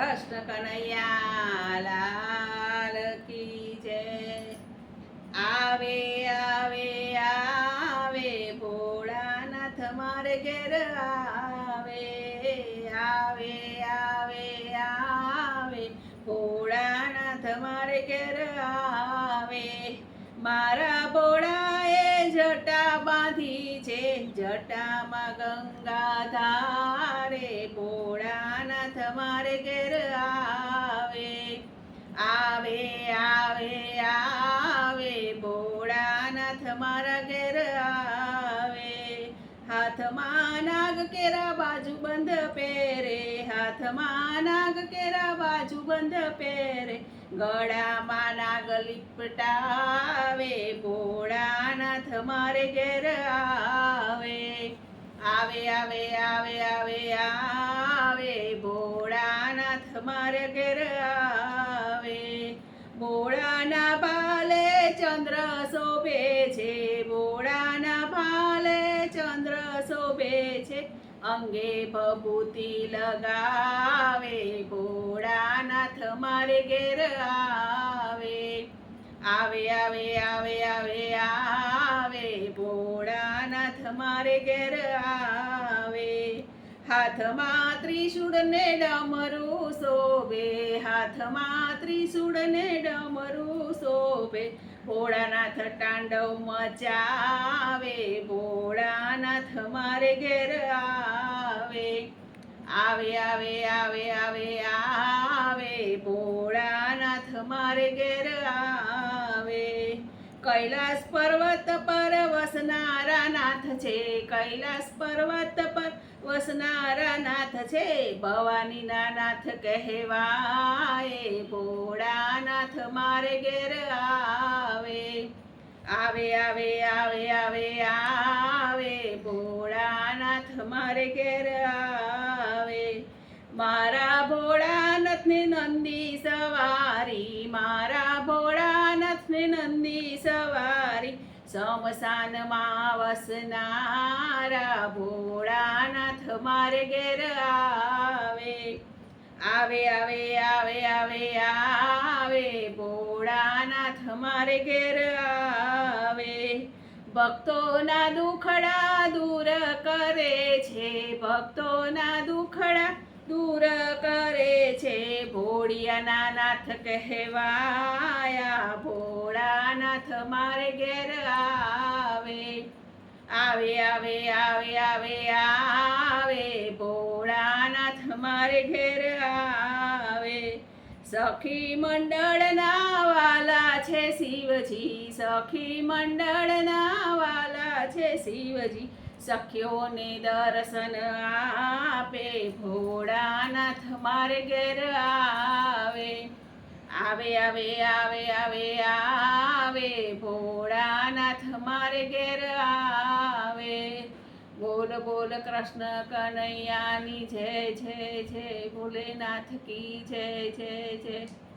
કૃષ્ણ કનૈયા લાલ કી જય. આવે આવે આવે, ભોળાનાથ મારે ઘેર આવે. આવે આવે આવે, ભોળાનાથ મારે ઘેર આવે. મારા ભોળાએ જટા બાંધી છે, જટામાં ગંગા ધારે ભોળાનાથ મારે ઘેર આવે આવે આવે આવે. ભોળાનાથ મારા ઘેર આવે. હાથમાં નાગ કેરા બાજુ બંધ પહેરે, હાથમાં નાગ કેરા બાજુ બંધ પહેરે. ગળામાં નાગ લીપટાવે, ભોળાનાથ મારે ઘેર આવે. આવે આવે આવે આવે આવે. ભોળાનાથ મારે ઘેર આવે. બોળાના ભાલે ચંદ્ર શોભે છે. બોળાના ભાલે ચંદ્ર શોભે છે. અંગે ભભૂતિ લગાવે. ભોળાનાથ મારે ઘેર આવે. આવે આવે આવે આવે આવે. ભોળાનાથ મારે ઘેર આવે. હાથમાં ત્રિશૂળ ને ડમરું શોભે. હાથમાં ત્રિશૂળ ને ડમરું શોભે. ભોળાનાથ તાંડવ મચાવે. ભોળાનાથ મારે ઘેર આવે. આવે આવે આવે આવે આવે. ભોળાનાથ મારે ઘેર આવે. કૈલાસ પર્વત પર વસનારા નાથ છે. કૈલાસ પર્વત પર વસનારા નાથ છે ભવાનીના નાથ કહેવાય, ભોળાનાથ મારે ઘેર આવે. આવે આવે આવે આવે આવે, ભોળાનાથ મારે ઘેર આવે. મારા ભોળાનાથને નંદી સવારી, મારા ભોળાનાથને નંદી સવારી સમસાનમાં વસનારા ભોળાનાથ મારે ઘેર આવે. આવે આવે આવે આવે આવે. ભોળાનાથ મારે ઘેર આવે. ભક્તોના દુખડા દૂર કરે છે. ભક્તોના દુખડા દૂર કરે છે. ભોળિયાના નાથ કહેવાયા. ભોળાનાથ મારે ઘેર આવે. આવે આવે આવે આવે ભોળાનાથ મારે ઘેર આવે. સખી મંડળના વાલા છે શિવજી. સખી મંડળના વાલા છે શિવજી. સખીઓને દર્શન આપે. ભોળાનાથ મારે ઘેર આવે. આવે આવે આવે આવે આવે. ભોળાનાથ મારે ઘેર આવે બોલ બોલ કૃષ્ણ કનૈયાની જય જય જય ભોલેનાથ કી જય જય જય.